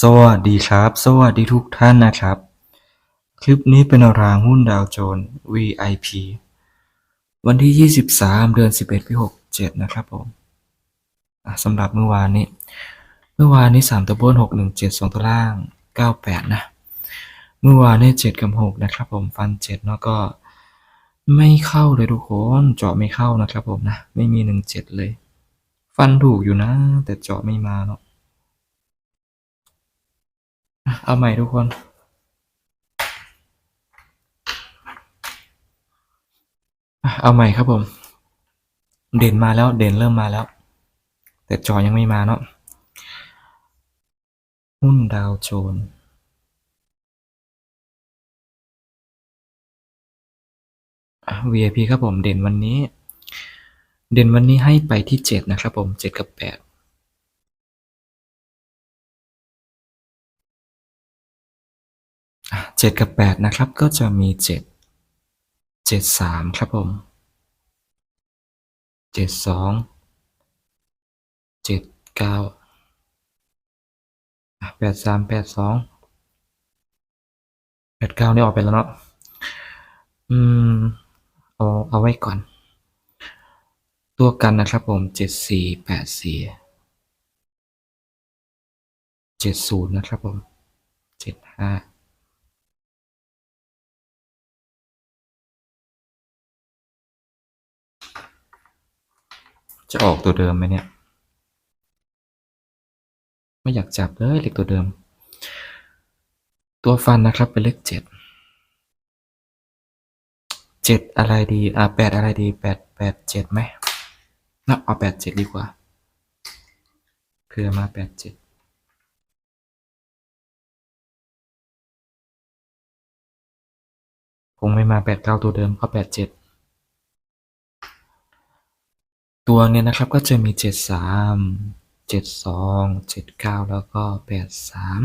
สวัสดีครับ สวัสดีทุกท่านนะครับ คลิปนี้เป็นรางหุ้นดาวโจนส์ VIP วันที่ 23 เดือน 11 ปี 67 นะครับผมสำหรับเมื่อวานนี้ เมื่อวานนี้ 3 ตัวบน 617 2 ตัวล่าง 98 นะ เมื่อวานนี้ 7 กับ 6 นะครับผม ฟัน7เนาะก็ไม่เข้าเลยทุกคนเจาะไม่เข้านะครับผมนะ ไม่มี 17 เลย ฟันถูกอยู่นะ แต่เจาะไม่มาเนาะ เอาใหม่ทุกคนเอาใหม่ครับผม เด่นมาแล้วเด่นเริ่มมาแล้ว แต่จอยังไม่มาเนาะหุ้นดาวโจนส์อะ VIP ครับผมเด่นวันนี้ เด่นวันนี้ให้ไปที่เจ็ดนะครับผมเจ็ดกับแปด เจ็ดกับแปดนะครับก็จะมีเจ็ดเจ็ดสามครับผมเจ็ดสองเจ็ดเก้าแปดสามแปดสองแปดเก้านี่ออกไปแล้วเนาะอืมเอาเอาไว้ก่อน ตัวกันนะครับผมเจ็ดสี่แปดสี่เจ็ดศูนย์นะครับผมเจ็ดห้า จะออกตัวเดิมไหมเนี่ย ไม่อยากจับเลยเลขตัวเดิม ตัวฟันนะครับเป็นเลขเจ็ดเจ็ดอะไรดี อ่าแปดอะไรดีแปดแปดเจ็ดไหมนะเอาแปดเจ็ดดีกว่าเพื่อมาแปดเจ็ดคงไม่มาแปดเก้าตัวเดิมเอาแปดเจ็ด ตัวเนี่ยนะครับก็จะมีเจ็ดสามเจ็ดสองเจ็ดเก้าแล้วก็แปดสาม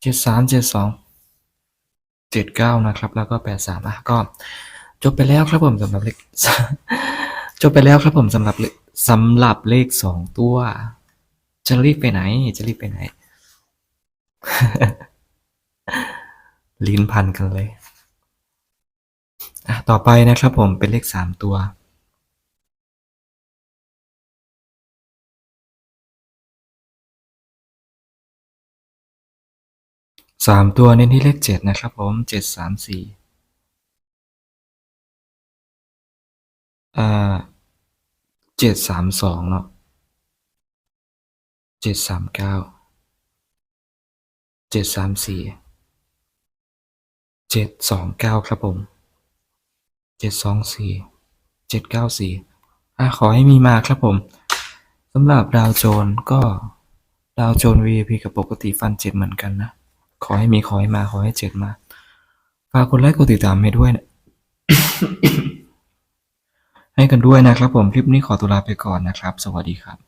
เจ็ดสามเจ็ดสองเจ็ดเก้านะครับ แล้วก็แปดสามอะก็จบไปแล้วครับผมสำหรับเลขจบไปแล้วครับผมสำหรับเลขสำหรับเลขสองตัว จะรีบไปไหน จะรีบไปไหน ลิ้นพันกันเลย อะ ต่อไปนะครับผมเป็นเลขสามตัว สามตัวเน้นที่เลขเจ็ดนะครับผมเจ็ดสามสี่อ่าเจ็ดสามสองเนาะเจ็ดสามเก้าเจ็ดสามสี่เจ็ดสองเก้าครับผมเจ็ดสองสี่เจ็ดเก้าสี่อะขอให้มีมาครับผมสำหรับดาวโจนก็ดาวโจนส์ VIP กับปกติฟันเจ็ดเหมือนกันนะ ขอให้มีขอให้มาขอให้เจ็ดมาฝากกดไลค์กดติดตามให้ด้วยนะให้กันด้วยนะครับผมคลิปนี้ขอตัวลาไปก่อนนะครับ สวัสดีครับ